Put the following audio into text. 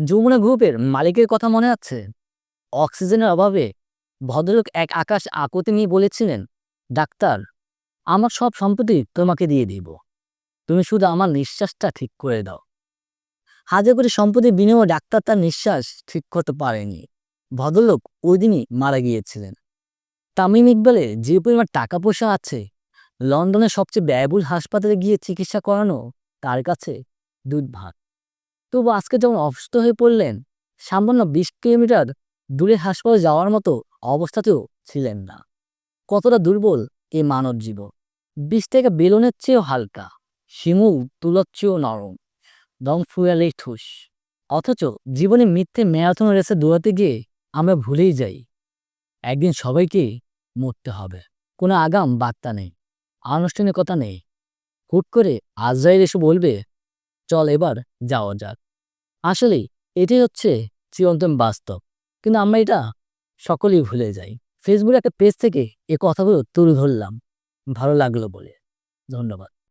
যমুনা গ্রুপের মালিকের কথা মনে আছে? অক্সিজেনের অভাবে ভদ্রলোক এক আকাশ আকুতি নিয়ে বলেছিলেন, ডাক্তার, আমার সব সম্পত্তি তোমাকে দিয়ে দিব। তুমি শুধু আমার নিঃশ্বাসটা ঠিক করে দাও। হাজার কোটি সম্পত্তির বিনিময়ে ডাক্তার তার নিঃশ্বাস ঠিক করতে পারেনি। ভদ্রলোক ওই দিনই মারা গিয়েছিলেন। তামিম ইকবালের যে পরিমাণ টাকা পয়সা আছে, লন্ডনের সবচেয়ে ব্যয়বহুল হাসপাতালে গিয়ে চিকিৎসা করানো তার কাছে দুধভাত তবু আজকে যখন অসুস্থ হয়ে পড়লেন, সামান্য বিশ কিলোমিটার দূরে হাসপাতালে যাওয়ার মতো অবস্থাতেও ছিলেন না। কতটা দুর্বল এ মানব জীব বিষ থেকে বেলুনের চেয়েও হালকা, শিমুল তুলোর চেয়েও নরম, দম ফুয়ালেই ঠুস। অথচ জীবনে মিথ্যে ম্যারাথন রেসে দৌড়াতে গিয়ে আমরা ভুলেই যাই। একদিন সবাইকে মরতে হবে, কোনো আগাম বার্তা নেই, আনুষ্ঠানিকতা নেই। হুট করে আজরাইল এসে বলবে, চল এবার যাওয়া যাক। আসলেই, এটাই হচ্ছে চিরন্তন বাস্তব। কিন্তু আমরা এটা সকলেই ভুলে যাই। ফেসবুকে একটা পেজ থেকে এ কথাগুলো তুলে ধরলাম। ভালো লাগল বলে। ধন্যবাদ।